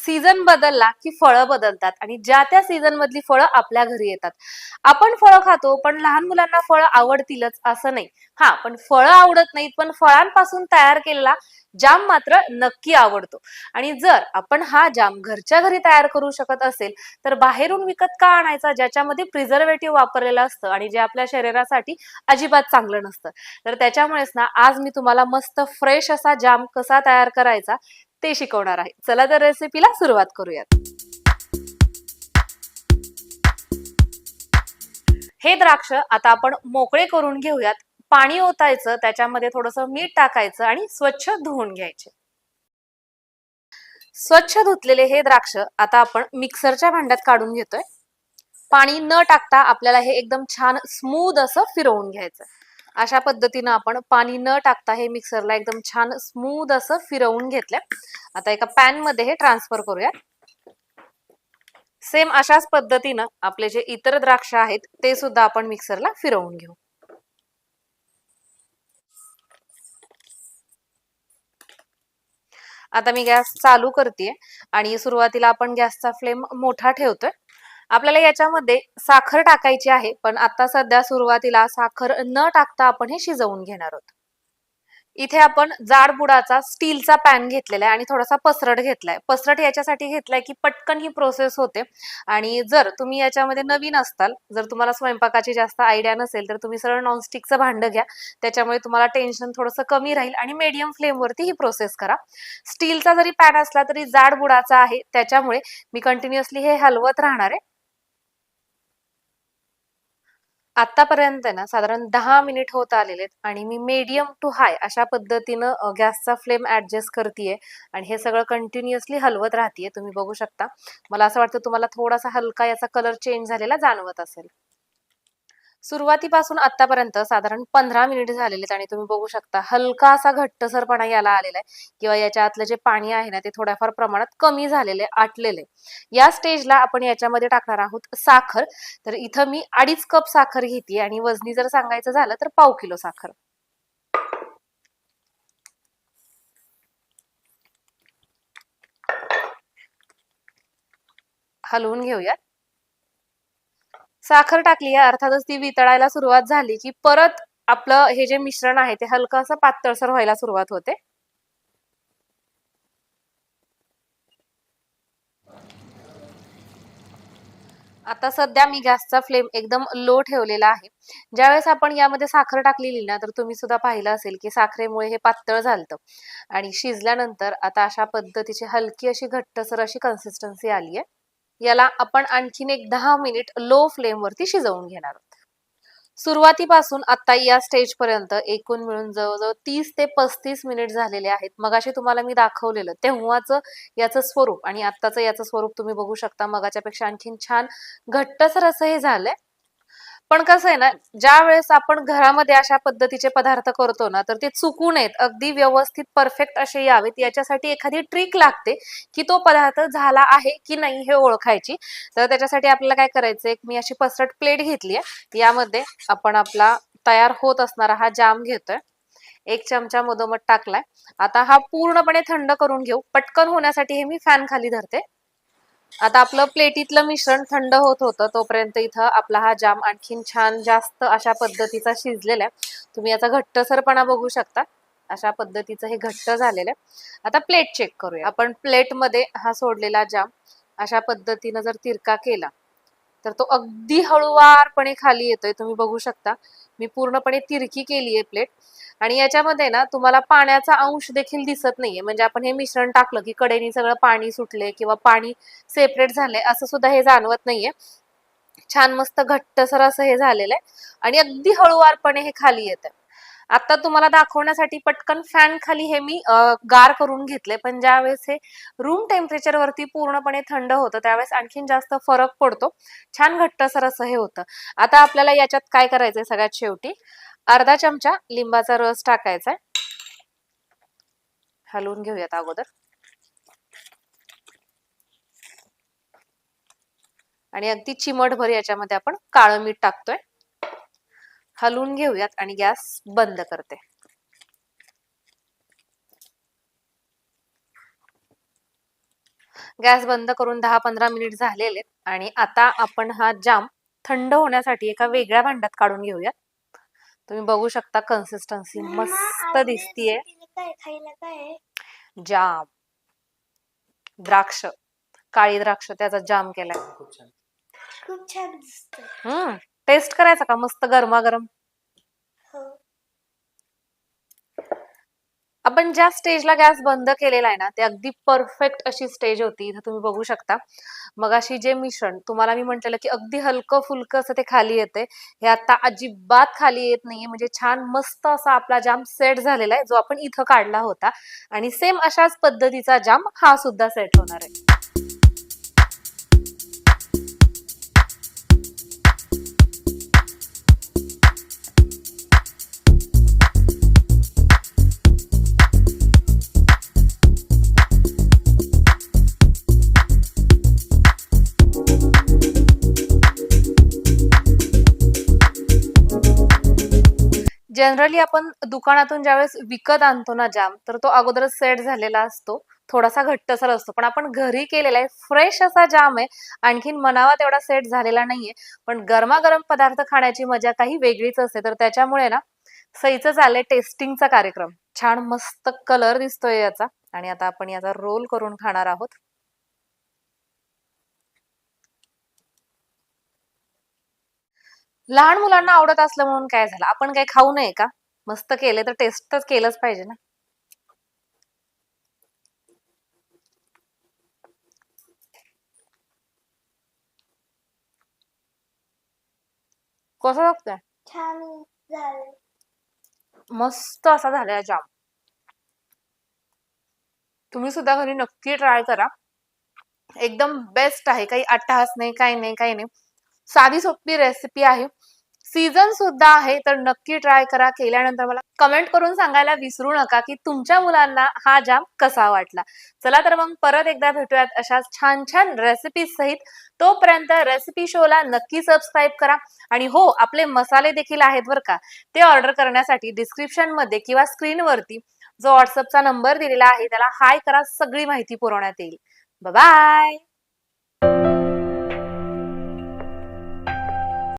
Season बदलला की फळं बदलतात आणि ज्या त्या सीझन मधली फळं आपल्या घरी येतात. आपण फळं खातो पण लहान मुलांना फळं आवडतीलच असं नाही. हा पण फळं आवडत नाहीत पण फळांपासून तयार केलेला जाम मात्र नक्की आवडतो. आणि जर आपण हा जाम घरच्या घरी तयार करू शकत असेल तर बाहेरून विकत का आणायचा? ज्याच्यामध्ये प्रिझर्वेटिव्ह वापरलेलं असतं आणि जे आपल्या शरीरासाठी अजिबात चांगलं नसतं. तर त्याच्यामुळेच ना आज मी तुम्हाला मस्त फ्रेश असा जाम कसा तयार करायचा ते शिकवणार आहे. चला तर रेसिपीला सुरुवात करूयात. हे द्राक्ष आता आपण मोकळे करून घेऊयात. पाणी ओतायचं त्याच्यामध्ये थोडस मीठ टाकायचं आणि स्वच्छ धुवून घ्यायचे. स्वच्छ धुतलेले हे द्राक्ष आता आपण मिक्सरच्या भांड्यात काढून घेतोय. पाणी न टाकता आपल्याला हे एकदम छान स्मूद असं फिरवून घ्यायचं. अशा पद्धतीनं आपण पाणी न टाकता हे मिक्सरला एकदम छान स्मूद असं फिरवून घेतलंय. आता एका पॅनमध्ये हे ट्रान्सफर करूया सेम अशाच पद्धतीनं आपले जे इतर द्राक्ष आहेत ते सुद्धा आपण मिक्सरला फिरवून घेऊ. आता मी गॅस चालू करते आणि सुरुवातीला आपण गॅसचा फ्लेम मोठा ठेवतोय. आपल्याला याच्यामध्ये साखर टाकायची आहे पण आता सध्या सुरुवातीला साखर न टाकता आपण हे शिजवून घेणार आहोत. इथे आपण जाड बुडाचा स्टीलचा पॅन घेतलेला आहे आणि थोडासा पसरट घेतलाय. पसरट याच्यासाठी घेतलाय की पटकन ही प्रोसेस होते. आणि जर तुम्ही याच्यामध्ये नवीन असताल जर तुम्हाला स्वयंपाकाची जास्त आयडिया नसेल तर तुम्ही सरळ नॉनस्टिकचं भांड घ्या. त्याच्यामुळे तुम्हाला टेन्शन थोडंसं कमी राहील आणि मीडियम फ्लेमवरती ही प्रोसेस करा. स्टीलचा जरी पॅन असला तरी जाड बुडाचा आहे. त्याच्यामुळे मी कंटिन्युअसली हे हलवत राहणार आहे. आतापर्यंत ना साधारण दहा मिनिट होत आलेले आहेत आणि मी मीडियम टू हाय अशा पद्धतीनं गॅसचा फ्लेम ऍडजस्ट करतेय आणि हे सगळं कंटिन्युअसली हलवत राहतेय तुम्ही बघू शकता. मला असं वाटतं तुम्हाला थोडासा हलका याचा कलर चेंज झालेला जाणवत असेल. सुरुवातीपासून आतापर्यंत साधारण पंधरा मिनिट झालेले आहेत आणि तुम्ही बघू शकता हलका असा घट्टसरपणा याला आलेला आहे. किंवा याच्या आतलं जे पाणी आहे ना ते थोड्याफार प्रमाणात कमी झालेले आटलेले. या स्टेजला आपण याच्यामध्ये टाकणार आहोत साखर. तर इथं मी अडीच कप साखर घेते आणि वजनी जर सांगायचं झालं तर पाव किलो साखर. हलवून घेऊयात. साखर टाकली अर्थातच ती वितळायला सुरुवात झाली की परत आपलं हे जे मिश्रण आहे ते हलकं असं पातळसर व्हायला सुरुवात होते. आता सध्या मी गॅसचा फ्लेम एकदम लो ठेवलेला आहे. ज्यावेळेस आपण यामध्ये साखर टाकलेली ना तर तुम्ही सुद्धा पाहिलं असेल की साखरेमुळे हे पातळ झालतं. आणि शिजल्यानंतर आता अशा पद्धतीची हलकी अशी घट्टसर अशी कन्सिस्टन्सी आली आहे याला आपण आणखीन एक दहा मिनिट लो फ्लेम वरती शिजवून घेणार आहोत. सुरुवातीपासून आता या स्टेज पर्यंत एकूण मिळून जवळजवळ तीस ते पस्तीस मिनिट झालेले आहेत. मगाशी तुम्हाला मी दाखवलेलं तेव्हाच याचं स्वरूप आणि आत्ताचं याचं स्वरूप तुम्ही बघू शकता. मगाच्यापेक्षा आणखीन छान घट्टसर असं हे झालंय. पण कसं आहे ना ज्या वेळेस आपण घरामध्ये अशा पद्धतीचे पदार्थ करतो ना तर ते चुकू नयेत अगदी व्यवस्थित परफेक्ट असे यावेत. याच्यासाठी एखादी ट्रिक लागते की तो पदार्थ झाला आहे की नाही हे ओळखायची. तर त्याच्यासाठी आपल्याला काय करायचं एक मी अशी पसरट प्लेट घेतली आहे. यामध्ये आपण आपला तयार होत असणारा हा जाम घेतोय. एक चमचा मधोमध टाकलाय. आता हा पूर्णपणे थंड करून घेऊ. पटकन होण्यासाठी हे मी फॅन खाली धरते. आता आपलं प्लेटीतलं मिश्रण थंड होत होतं तोपर्यंत इथं आपला हा जाम आणखीन छान जास्त अशा पद्धतीचा शिजलेला आहे. तुम्ही याचा घट्टसरपणा बघू शकता. अशा पद्धतीचं हे घट्ट झालेलं आहे. आता प्लेट चेक करूया. आपण प्लेटमध्ये हा सोडलेला जाम अशा पद्धतीनं जर तिरका केला तर तो अगदी हळुवारपणे खाली येतोय. तुम्ही बघू शकता. मी पूर्णपणे तिरकी केली आहे प्लेट. आणि याच्यामध्ये ना तुम्हाला पाण्याचा अंश देखील दिसत नाहीये. म्हणजे आपण हे मिश्रण टाकलं की कडेनी सगळं पाणी सुटले किंवा पाणी सेपरेट झाले असं सुद्धा हे जाणवत नाहीये. छान मस्त घट्टसर असं हे झालेलं आहे. आणि अगदी हळुवारपणे हे खाली येत आता तुम्हाला दाखवण्यासाठी पटकन फॅन खाली हे मी गार करून घेतले पण ज्यावेळेस हे रूम टेम्परेचर वरती पूर्णपणे थंड होतं त्यावेळेस आणखीन जास्त फरक पडतो. छान घट्टसर असं हे होतं. आता आपल्याला याच्यात काय करायचंय सगळ्यात शेवटी? अर्धा चमचा लिंबाचा रस टाकायचा हलवून घेऊयात अगोदर. आणि अगदी चिमटभर याच्यामध्ये आपण काळं मीठ टाकतोय. हलवून घेऊयात आणि गॅस बंद करते. गॅस बंद करून दहा पंधरा मिनिट झालेले आहेत. आणि आता आपण हा जाम थंड होण्यासाठी एका वेगळ्या भांड्यात काढून घेऊयात. तुम्ही बघू शकता कन्सिस्टन्सी मस्त दिसतीये. काय खायला काय? आहे? जाम. द्राक्ष. काळी द्राक्ष त्याचा जाम केलाय. खूप छान. खूप छान दिसत हम्म. टेस्ट करायचा का? मस्त गरमागरम. आपण ज्या स्टेजला गॅस बंद केलेला आहे ना ते अगदी परफेक्ट अशी स्टेज होती इथं तुम्ही बघू शकता. मग अशी जे मिश्रण तुम्हाला मी म्हटलेलं की अगदी हलकं फुलकं असं ते खाली येते हे आता अजिबात खाली येत नाहीये म्हणजे छान मस्त असा आपला जाम सेट झालेला आहे जो आपण इथं काढला होता. आणि सेम अशाच पद्धतीचा जाम हा सुद्धा सेट होणार आहे. जनरली आपण दुकानातून ज्यावेळेस विकत आणतो ना जाम तर तो अगोदरच सेट झालेला असतो. थोडासा घट्टसर असतो. पण आपण घरी केलेला आहे. फ्रेश असा जाम आहे. आणखीन मनावा तेवढा सेट झालेला नाहीये. पण गरमागरम पदार्थ खाण्याची मजा काही वेगळीच असते. तर त्याच्यामुळे ना सईचं चाललंय टेस्टिंगचा कार्यक्रम. छान मस्त कलर दिसतोय याचा. आणि आता आपण याचा रोल करून खाणार आहोत. लहान मुलांना आवडत असलं म्हणून काय झालं? आपण काय खाऊ नये का? मस्त केले तर टेस्टच केलंच पाहिजे ना. कसं लागतंय? छान झालं. मस्त असा झालाय जाम तुम्ही सुद्धा घरी नक्की ट्राय करा. एकदम बेस्ट आहे. काही अट्टहास नाही काही नाही काही नाही. साधी सोपी रेसिपी आहे. सीझन सुद्धा आहे तर नक्की ट्राय करा. केल्यानंतर मला कमेंट करून सांगायला विसरू नका की तुमच्या मुलांना हा जाम कसा वाटला. चला तर मग परत एकदा भेटूयात अशाच छान छान रेसिपी सहित. तोपर्यंत रेसिपी शोला नक्की सबस्क्राईब करा. आणि हो आपले मसाले देखील आहेत बरं का. ते ऑर्डर करण्यासाठी डिस्क्रिप्शनमध्ये किंवा स्क्रीनवरती जो व्हॉट्सअपचा नंबर दिलेला आहे त्याला हाय करा. सगळी माहिती पुरवण्यात येईल. बाय